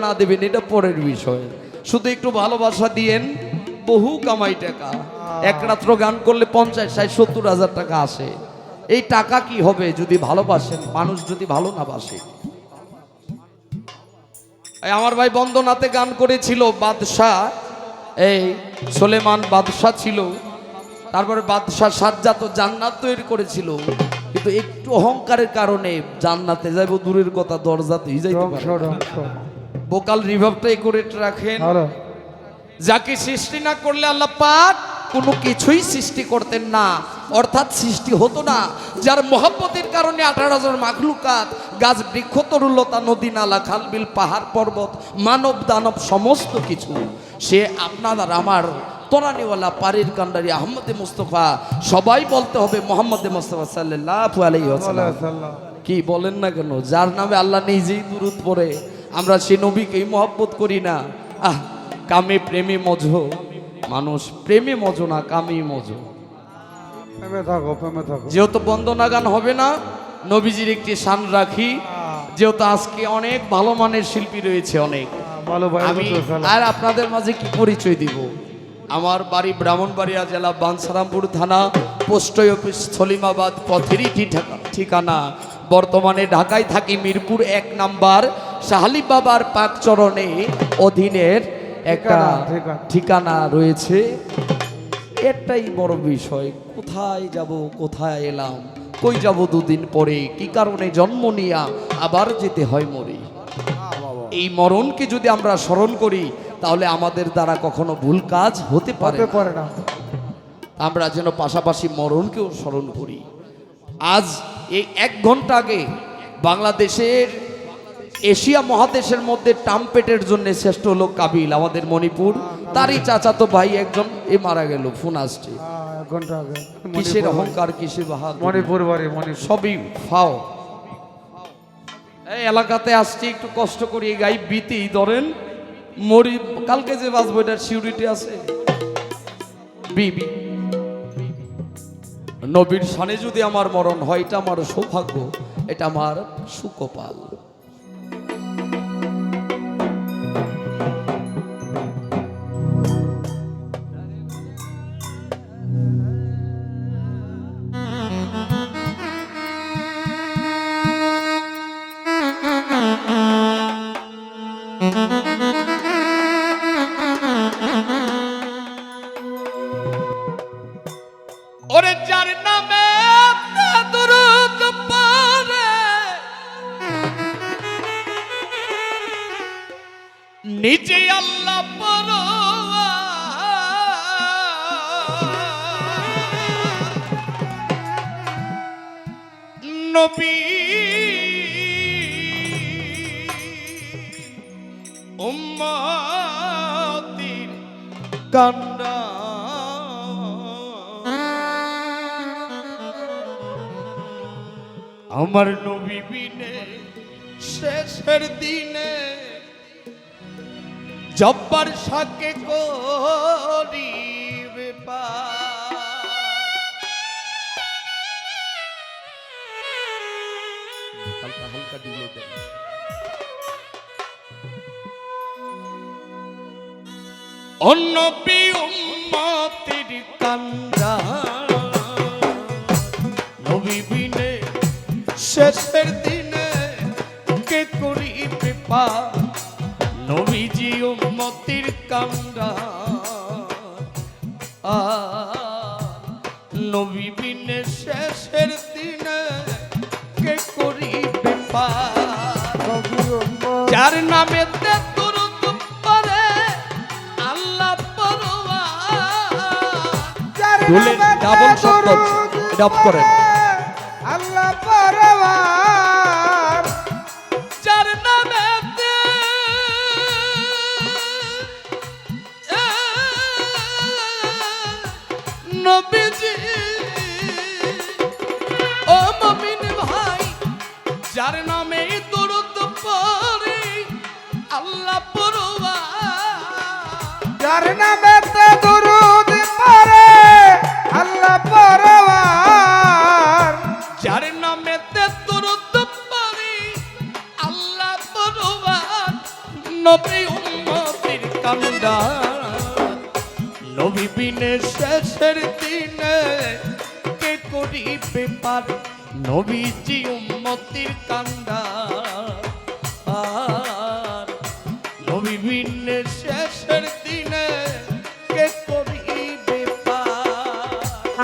না দেবেন এটা পরের বিষয়। শুধু একটু ভালোবাসা দিয়েন বহু কামাই টাকা। এক রাত্র গান করলে পঞ্চাশ ষাট সত্তর হাজার টাকা আসে। এই টাকা কি হবে যদি ভালোবাসেন? মানুষ যদি ভালো না বাসে। আমার ভাই বন্দনাতে গান করেছিল বাদশাহ। এই সোলেমান বাদশাহ ছিল। তারপরে বাদশাহ সাজ্জাত জান্নাত তৈরি করেছিল। কিন্তু একটু অহংকারের কারণে জান্নাতে যাইব দূরের কথা দরজাতেই যাইতে পারে বোকাল রিভাবটা করে রাখেন। যাকে সৃষ্টি না করলে আল্লাহ পাক কোনো কিছুই সৃষ্টি করতেন না। অর্থাৎ সৃষ্টি হতো না। যার মহব্বতের কারণে আঠারো হাজার মাখলুকাত গাছ বৃক্ষ তরুলতা নদী নালা খালবিল পাহাড় পর্বত মানব দানব সমস্ত কিছু। সে আপনার আমার তোরানিওয়ালা পারির কান্ডারি আহমদে মুস্তফা সবাই বলতে হবে মোহাম্মদে মুস্তফা সাল্লাহ কি বলেন না কেন? যার নামে আল্লাহ নিজেই দুরুদ পড়ে। আমরা সে নবীকেই মহব্বত করি না। আহ কামে প্রেমে মজো মানুষ প্রেমে মজো না কামে মজো প্রেমে থাকো প্রেমে থাকো। যেহেতু বন্দনা গান হবে না নবীজির একটি শান রাখি। যেহেতু আজকে অনেক ভালো মানের শিল্পী রয়েছে অনেক। ভালো আমি আর আপনাদের মাঝে কি পরিচয় দিব। আমার বাড়ি ব্রাহ্মণবাড়িয়া জেলা বানসারামপুর থানা পোস্ট অফিস সলিমাবাদ পথেরই ঠিকা- ঠিকানা। বর্তমানে ঢাকায় থাকি মিরপুর এক নাম্বার। শাহালি বাবার পাকচরণে অধীনের একটা ঠিকানা, রয়েছে। এটাই বড় বিষয়। কোথায় যাব কোথায় এলাম কই যাব দুদিন পরে কি কারণে জন্ম নিয়া আবার যেতে হয় মরি? এই মরণকে যদি আমরা স্মরণ করি তাহলে আমাদের দ্বারা কখনো ভুল কাজ হতে। পারে না। আমরা যেন পাশাপাশি মরণকেও স্মরণ করি। আজ এই এক ঘণ্টা আগে বাংলাদেশের এশিয়া মহাদেশের মধ্যে টাম্পেটের জন্য শ্রেষ্ঠ হলো কাবিল আমাদের মণিপুর। তারই চাচাতো ভাই একজন এ মারা গেল ফোন আসছে। কিসের। অহংকার কিসের বাহাদুর? মণিপুর বাড়ি মণিপুর। সবই ফাও। এই এলাকাতে আসছি একটু কষ্ট করি গাই বিতি ধরেন মরি কালকে যে বাঁচবো এটার সিউরিটি আছে? বিবি। নবীর সানে যদি আমার মরণ হয় এটা আমার সৌভাগ্য এটা আমার সুকপাল। নিজে আল্লাহ নবী। আমার নবী বিনে শেষের দিনে জব্বার সাকে পার। হালকা হালকা দিলে দেন। উম্মতির কান্দা নবী বিনে শেষের নবী বিনে শেষের দিনে কে যার নামে ডাবল শব্দ করেন। আল্লাহ পরবার কান্দা নবী বিনে শেষের দিনে কে করিবে পার? নবীজি উম্মতির কান্দা আর নবী বিনে শেষের দিনে কে করিবে পার?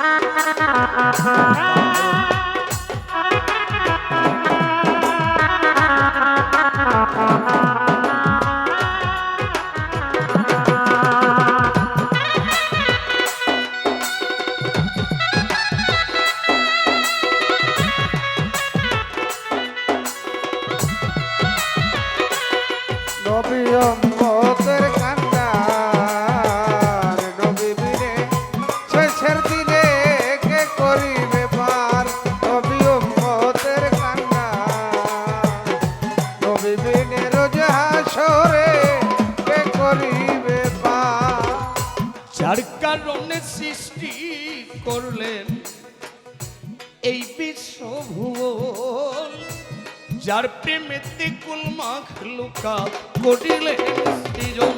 সৃজন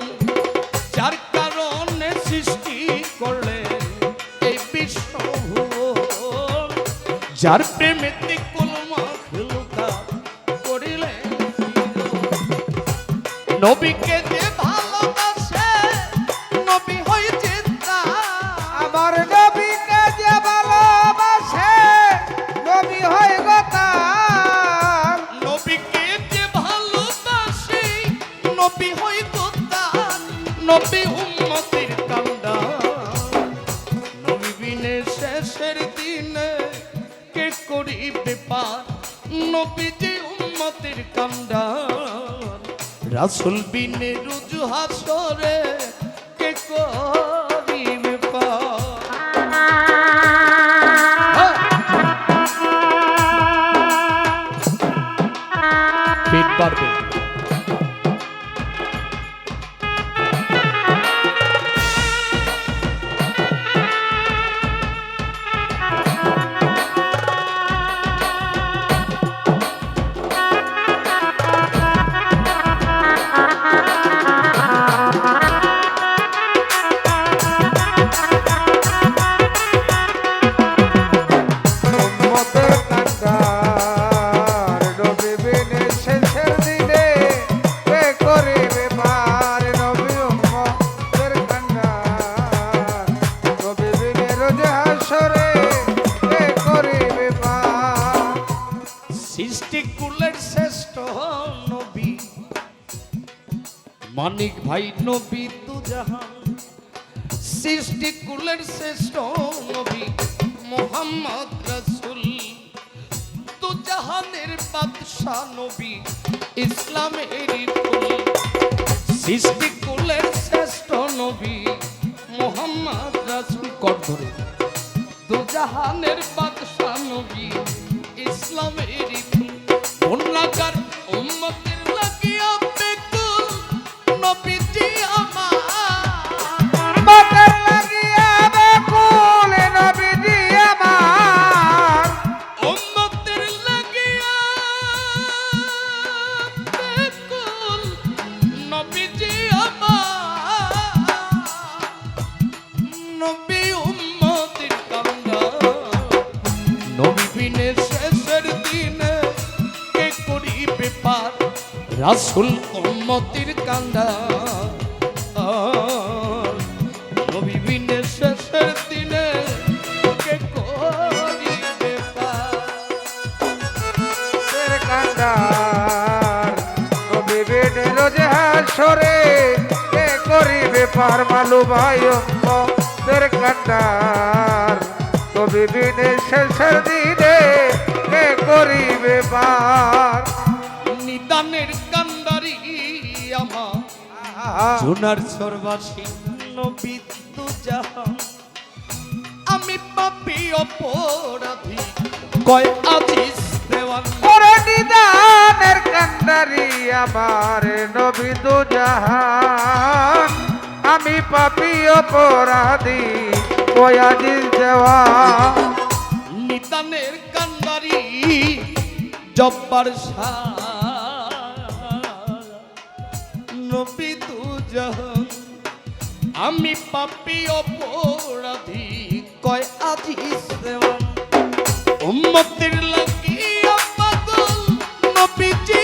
যার কারণে সৃষ্টি করলে এই বিশ্ব যার প্রেমেতে কুল করিলেন নবীকে নবী যে উম্মতের কান্দা রাসুল বিনে রুজু হাসরে কে করিবে। পেট বাড়বে। মানিক ভাই নবী তু জাহান সৃষ্টি কুলের শ্রেষ্ঠ নবী মোহাম্মদ রসুল। তু জাহানের বাদশাহ নবী ইসলামের ফুল সৃষ্টি কুলের শ্রেষ্ঠ নবী মোহাম্মদ রসুল। কর ধরে। দুজাহানের বাদশাহ নবী ইসলামের অন্যকার উম্মতের লাগিয়া রাসুল উম্মতির কান্দা। দিনে কে করিবে পার মালু ভাই তের কান্দার নবী বিনে শেষের দিনে কে করিবে পার জুনার সর্বা ছিন্ন বিদ্যু যাহা আমি পাপি অপরাধী। কয় আজিস দেওয়ান। করে নিদানের কান্দারি আমার নবী দু জাহান আমি পাপি অপরাধী। কয় আজিস দেওয়া নিদানের কান্দারি জব্বার শাহ নবী জাহান আমি পাপি অপরাধী কয় আজি সেবা উম্মতের লাগি পাগল নবীজি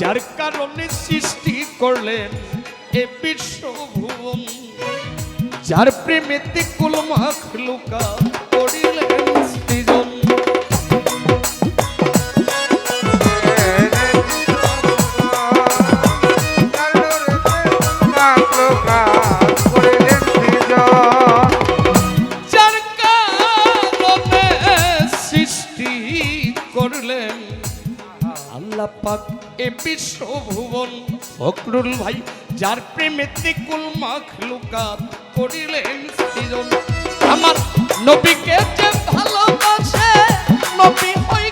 যার কারণে সৃষ্টি করলেন এ বিশ্বভুবন যার প্রেমেতে কুলমাখ লুকা করিলেন সৃজন। করলেন আল্লাহ পাক এ বিশ্বভুবন। ফখরুল ভাই, যার প্রেমে ত্রিকুল মাখ লুকা করিলেন সৃজন। আমার নবীকে যে ভালোবাসে, নবী হয়ে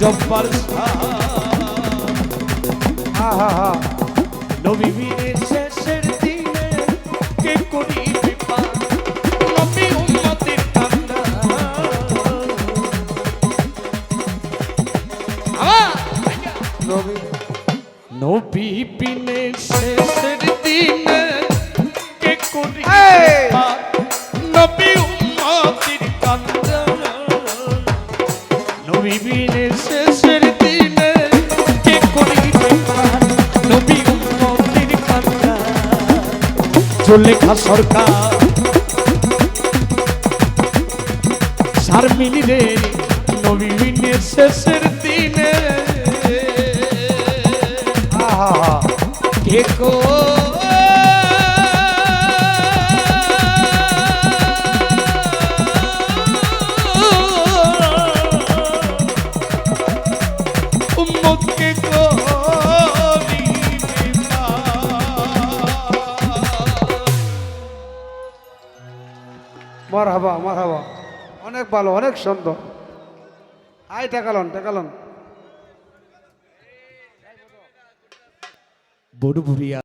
জব্বার আহা নবী বীরের শেষের দিনে কে করি নবী উম্মতের কান্দা নবী নবী বিন সুলেখা সরকার। শারমিনীরে নবীনের শেষের দিনে। কে কো ভালো অনেক সুন্দর। আই টাকালন টাকালন। বড় বুড়িয়া